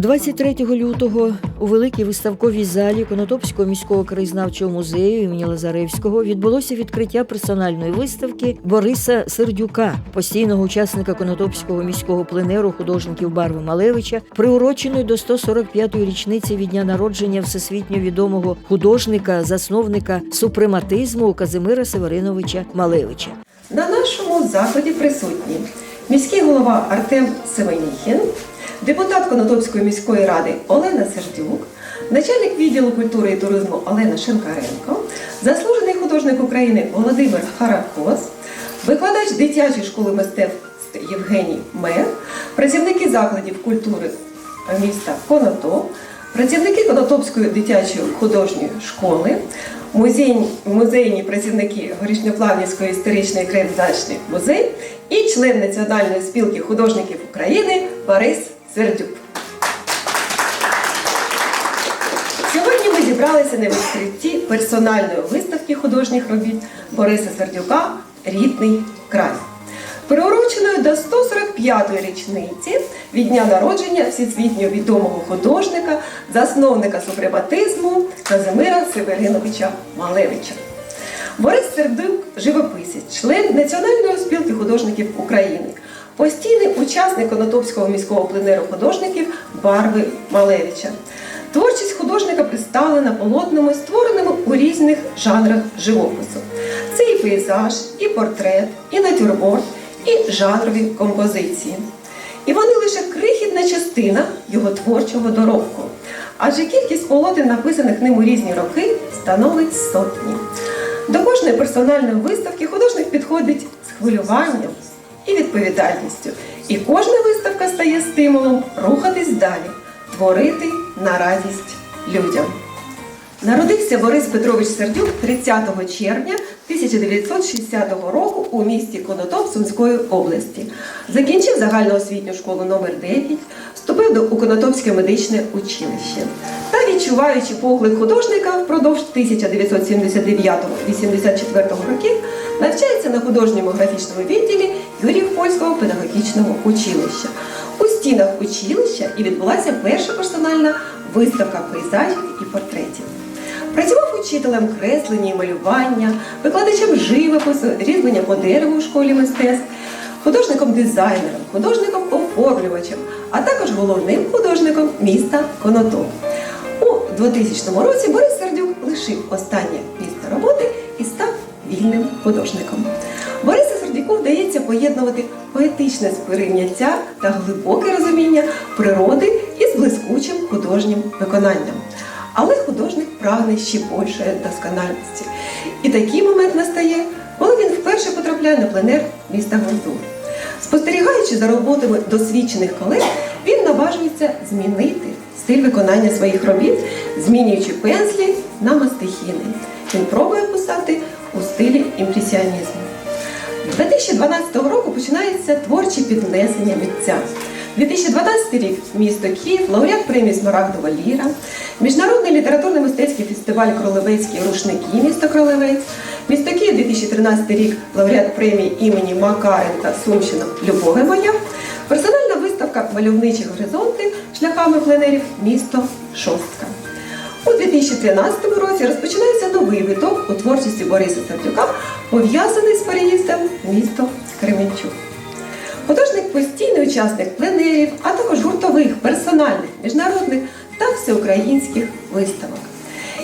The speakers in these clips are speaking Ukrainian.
23 лютого у великій виставковій залі Конотопського міського краєзнавчого музею імені Лазаревського відбулося відкриття персональної виставки Бориса Сердюка, постійного учасника Конотопського міського пленеру художників Барви Малевича, приуроченої до 145-ї річниці від дня народження всесвітньо відомого художника, засновника супрематизму Казимира Севериновича Малевича. На нашому заході присутні міський голова Артем Семеніхін, депутат Конотопської міської ради Олена Сердюк, начальник відділу культури і туризму Олена Шенкаренко, заслужений художник України Володимир Харакос, викладач дитячої школи мистецтв Євгеній Мер, працівники закладів культури міста Конотоп, працівники Конотопської дитячої художньої школи, музейні, музейні працівники Горішньоплавнівської історичної краєзнавчий музей і член Національної спілки художників України Борис Сердюк. Сьогодні ми зібралися на відкритті персональної виставки художніх робіт Бориса Сердюка Рідний край. Приуроченою до 145-ї річниці від дня народження всесвітньо відомого художника, засновника супрематизму Казимира Севериновича Малевича. Борис Сердюк – живописець, член Національної спілки художників України, постійний учасник Конотопського міського пленеру художників Барви Малевича. Творчість художника представлена полотнами, створеними у різних жанрах живопису. Це і пейзаж, і портрет, і натюрморт, і жанрові композиції. І вони лише крихітна частина його творчого доробку. Адже кількість полотен, написаних ним у різні роки, становить сотні. До кожної персональної виставки художник підходить з хвилюванням і відповідальністю. І кожна виставка стає стимулом рухатись далі, творити на радість людям. Народився Борис Петрович Сердюк 30 червня 1960 року у місті Конотоп Сумської області. Закінчив загальноосвітню школу номер 9 вступив до Конотопське медичне училище. Та відчуваючи поклик художника впродовж 1979-84 років, навчається на художньому графічному відділі Юріїв Польського педагогічного училища. У стінах училища і відбулася перша персональна виставка пейзажів і портретів. Працював учителем креслення і малювання, викладачем живопису, різьблення по дереву у школі мистецтв, художником-дизайнером, художником-оформлювачем, а також головним художником міста Конотоп. У 2000 році Борис Сердюк лишив останнє місце роботи і став вільним художником. Борису Сердюку вдається поєднувати поетичне сприйняття та глибоке розуміння природи із блискучим художнім виконанням. Але художник прагне ще більшої доскональності. І такий момент настає, коли він вперше потрапляє на пленер міста Гурзур. Спостерігаючи за роботами досвідчених колег, він наважується змінити стиль виконання своїх робіт, змінюючи пензлі на мастихіни. Він пробує писати у стилі імпресіонізму. 2012 року починається творче піднесення митця. 2012 рік місто Київ, лауреат премії Смарагдова Ліра, Міжнародний літературно-мистецький фестиваль Кролевецькі рушники місто Кролевець, місто Київ 2013 рік лауреат премії імені Макаренка Сумщина Любові моя, персональна Мальовничі горизонти шляхами пленерів місто Шостка. У 2013 році розпочинається новий виток у творчості Бориса Сердюка, пов'язаний з переїздом місто Кременчук. Художник постійний учасник пленерів, а також гуртових, персональних, міжнародних та всеукраїнських виставок.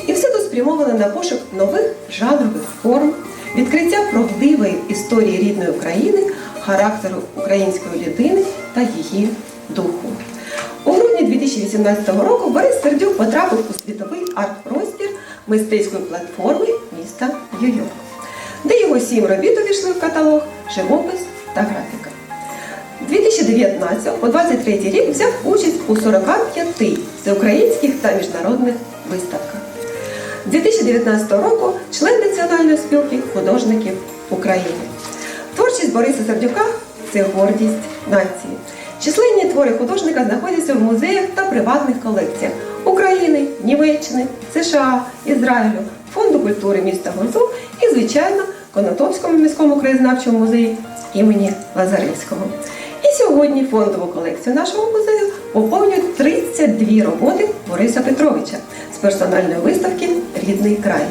І все тут спрямовано на пошук нових жанрових форм, відкриття правдивої історії рідної України, характеру української людини та її духу. У грудні 2018 року Борис Сердюк потрапив у світовий арт-простір мистецької платформи міста Нью-Йорк, де його сім робіт увійшли в каталог живопис та графіка. 2019 по 23 рік взяв участь у 45 всеукраїнських та міжнародних виставках. З 2019 року член Національної спілки художників України. Творчість Бориса Сердюка це гордість нації. Численні твори художника знаходяться в музеях та приватних колекціях України, Німеччини, США, Ізраїлю, Фонду культури міста Гонцу і, звичайно, Конотопському міському краєзнавчому музеї імені Лазаревського. І сьогодні фондову колекцію нашого музею поповнюють 32 роботи Бориса Петровича з персональної виставки Рідний край.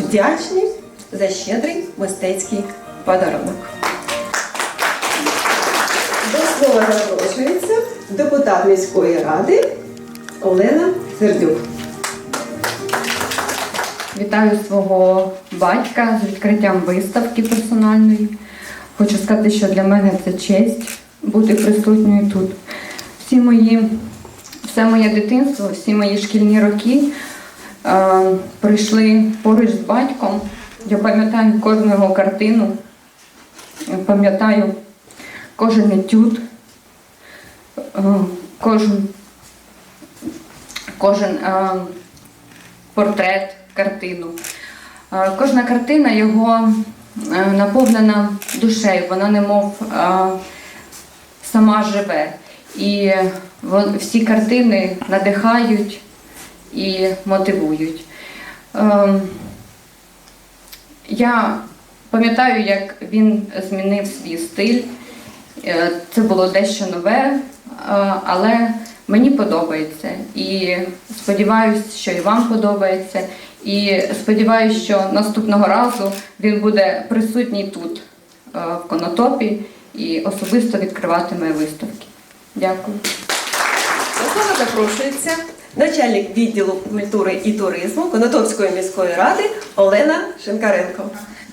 Вдячні за щедрий мистецький подарунок. До слова запрошується депутат міської ради Олена Сердюк. Вітаю свого батька з відкриттям виставки персональної. Хочу сказати, що для мене це честь бути присутньою тут. Всі мої, все моє дитинство, всі мої шкільні роки е, прийшли поруч з батьком. Я пам'ятаю кожну його картину, пам'ятаю кожен етюд, кожен, кожен е, портрет, картину. Е, Кожна картина його е, наповнена душею, вона немов е, сама живе. І всі картини надихають і мотивують. Я пам'ятаю, як він змінив свій стиль. Е, Це було дещо нове, е, але мені подобається. І сподіваюся, що і вам подобається. І сподіваюся, що наступного разу він буде присутній тут, е, в Конотопі, і особисто відкриватиме виставки. Дякую. До слова запрошується начальник відділу культури і туризму Конотопської міської ради Олена Шинкаренко.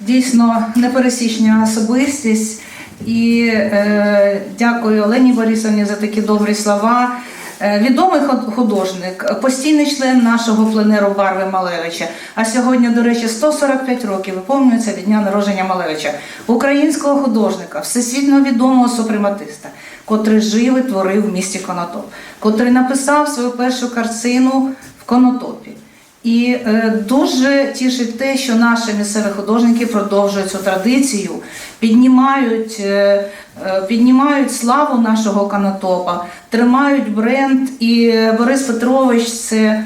дійсно непересічна особистість. І е, дякую Олені Борисовні за такі добрі слова. Е, відомий художник, постійний член нашого пленеру Барви Малевича. А сьогодні, до речі, 145 років виповнюється від дня народження Малевича, українського художника, всесвітньо відомого супрематиста, котрий жив і творив в місті Конотоп, котрий написав свою першу картину в Конотопі. І е, дуже тішить те, що наші місцеві художники продовжують цю традицію, піднімають, е, е, піднімають славу нашого канатопа, тримають бренд. І Борис Петрович це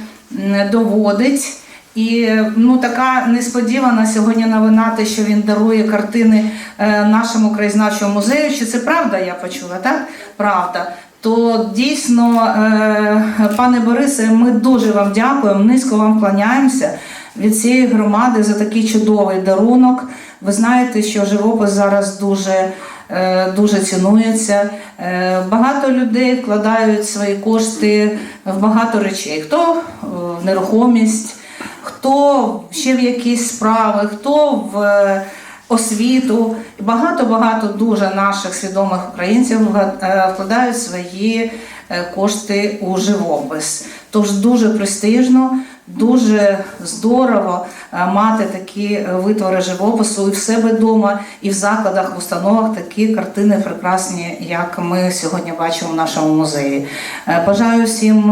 доводить. І ну, така несподівана сьогодні новина, те, що він дарує картини е, нашому краєзнавчому музею. Чи це правда? Я почула, так? Правда. То дійсно, пане Борисе, ми дуже вам дякуємо, низько вам вклоняємося від цієї громади за такий чудовий дарунок. Ви знаєте, що живопис зараз дуже, е, дуже цінується. Е, Багато людей вкладають свої кошти в багато речей. Хто е, в нерухомість, хто ще в якісь справи, хто в освіту. Багато-багато дуже наших свідомих українців вкладають свої кошти у живопис. Тож дуже престижно, дуже здорово е, мати такі е, витвори живопису і в себе вдома, і в закладах, в установах такі картини прекрасні, як ми сьогодні бачимо в нашому музеї. Е, Бажаю всім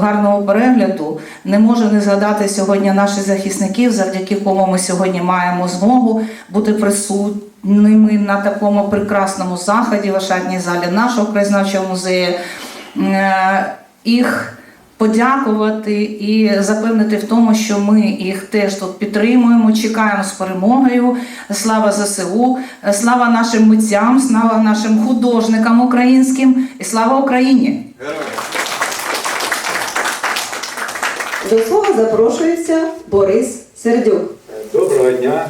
гарного перегляду. Не можу не згадати сьогодні наших захисників, завдяки кому ми сьогодні маємо змогу бути присутніми на такому прекрасному заході в Ошатній залі нашого краєзнавчого музею. Їх подякувати і запевнити в тому, що ми їх теж тут підтримуємо, чекаємо з перемогою. Слава ЗСУ, слава нашим митцям, слава нашим художникам українським і слава Україні! До слова запрошується Борис Сердюк. Доброго дня,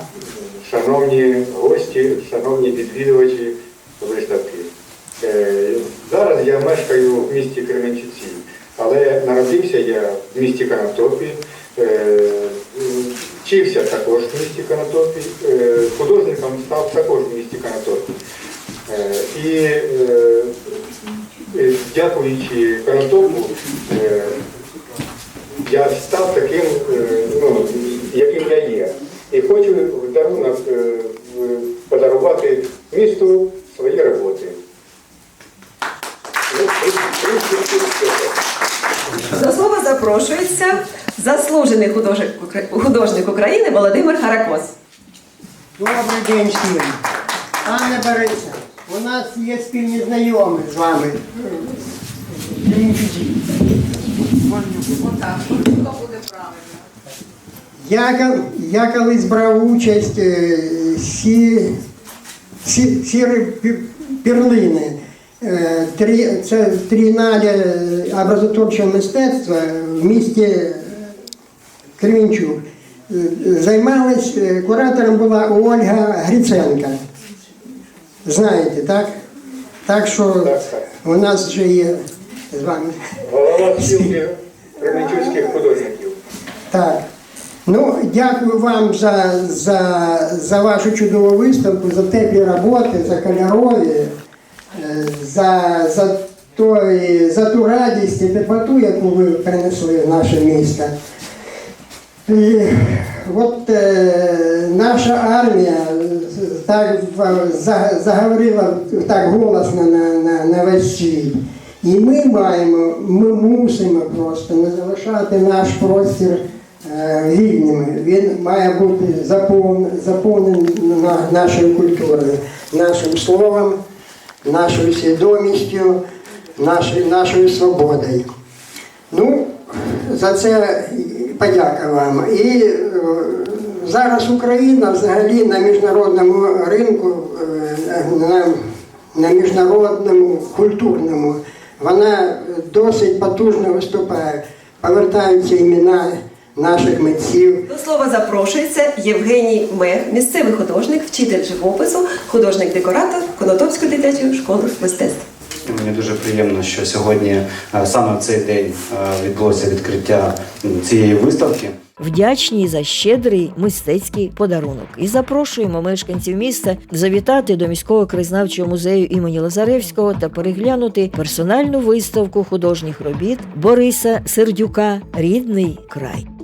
шановні гості, шановні відвідувачі виставки. Е, Зараз я мешкаю в місті Кременчуці, але народився я в місті Конотопі, е, вчився також в місті Конотопі, е, художником став також в місті Конотопі. Е, І дякуючи Конотопу, е, я став таким, ну, яким я є. І хочу дарунок подарувати місту свої роботи. Ну, в принципі, все. До слова запрошується заслужений художник, художник України Володимир Харакос. Добрий день всім. Пане Борисе, у нас є спільні знайомі з вами. Я, я колись брав участь е, сі, сі, сіри пі- перлини. е, трі- це трієнале образотворчого мистецтва в місті. Е, Займалась, е, куратором була Ольга Гриценка. Знаєте, так? Так що у нас вже є з вами. Голова спілки кременчуцьких художників. Так. Ну, дякую вам за, за, за вашу чудову виставку, за теплі роботи, за кольорові, е, за, за, той, за ту радість і теплоту, яку ви принесли в наше місто. І от е, наша армія е, так заговорила так голосно на, на, на весь світ. І ми маємо, ми мусимо просто не залишати наш простір е, вільними. Він має бути заповнений, заповнений на- нашою культурою, нашим словом, нашою свідомістю, нашою, нашою свободою. Ну, за це подяка вам. І е, зараз Україна взагалі на міжнародному ринку, е, на, на міжнародному культурному, вона досить потужно виступає. Повертаються імена наших митців. До слова запрошується Євгеній Мех, місцевий художник, вчитель живопису, художник-декоратор Конотопської дитячої школи мистецтв. Мені дуже приємно, що сьогодні е, саме в цей день е, відбулося відкриття цієї виставки. Вдячні за щедрий мистецький подарунок і запрошуємо мешканців міста завітати до міського краєзнавчого музею імені Лазаревського та переглянути персональну виставку художніх робіт Бориса Сердюка Рідний край.